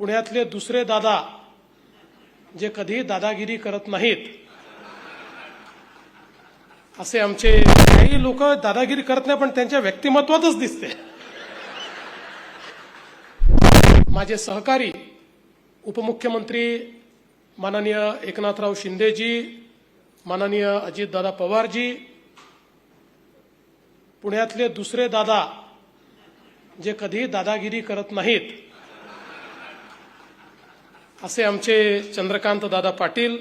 पुण्यातले दुसरे दादा जे कधी दादागिरी करत नाहीत. असे आमचे काही लोक दादागिरी करत नाही पण त्यांच्या व्यक्तिमत्वातच दिसते. माझे सहकारी उपमुख्यमंत्री माननीय एकनाथराव शिंदेजी माननीय अजितदादा पवारजी पुण्यातले दुसरे दादा जे कधी दादागिरी करत नाहीत असे आमचे चंद्रकांत दादा पाटील.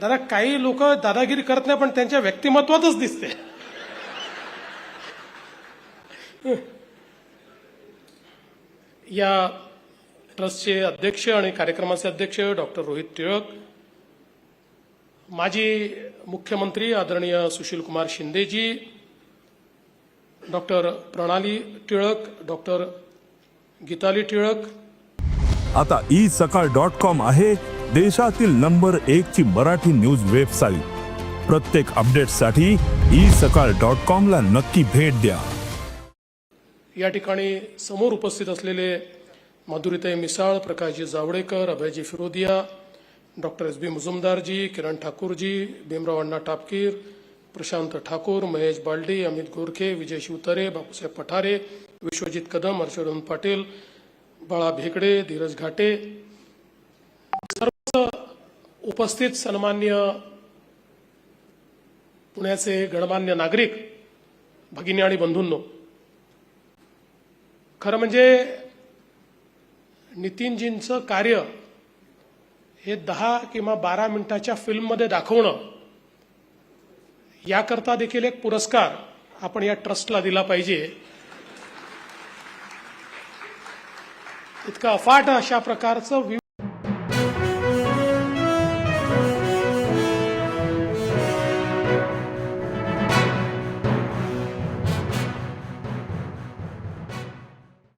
दादा काही लोक दादागिरी करत नाही पण त्यांच्या व्यक्तिमत्वातच दिसते. या ट्रस्टचे अध्यक्ष आणि कार्यक्रमाचे अध्यक्ष डॉक्टर रोहित टिळक माजी मुख्यमंत्री आदरणीय सुशीलकुमार शिंदेजी डॉक्टर प्रणाली टिळक डॉक्टर गीताली टिळक. आता ई सकाळ डॉट कॉम आहे देशातील नंबर एक ची मराठी न्यूज वेबसाईट. प्रत्येक अपडेटसाठी ई सकाळ डॉट कॉम ला नक्की भेट द्या. या ठिकाणी समोर उपस्थित असलेले Madhuritai Misal Prakashji Javadekar Abhayji Firodia doctor S B Mujumdarji Kiran Thakurji Bhimrao Anna Tapkir Prashant Thakur Mahesh Baldi Amit Gorkhe Vijay Shivtare Bapusaheb Pathare Vishwajit Kadam Harshvardhan Patil Bala Bhekade Dhiraj घाटे. सर्व उपस्थित सन्मान्य पुण्याचे गणमान्य नागरिक भगिनी आणि बंधूंनो खरं म्हणजे नितीनजींचं कार्य हे दहा किंवा बारा मिनिटाच्या फिल्ममध्ये दाखवणं याकरता देखील एक पुरस्कार आपण या ट्रस्टला दिला पाहिजे. इतकं अफाट अशा प्रकारचं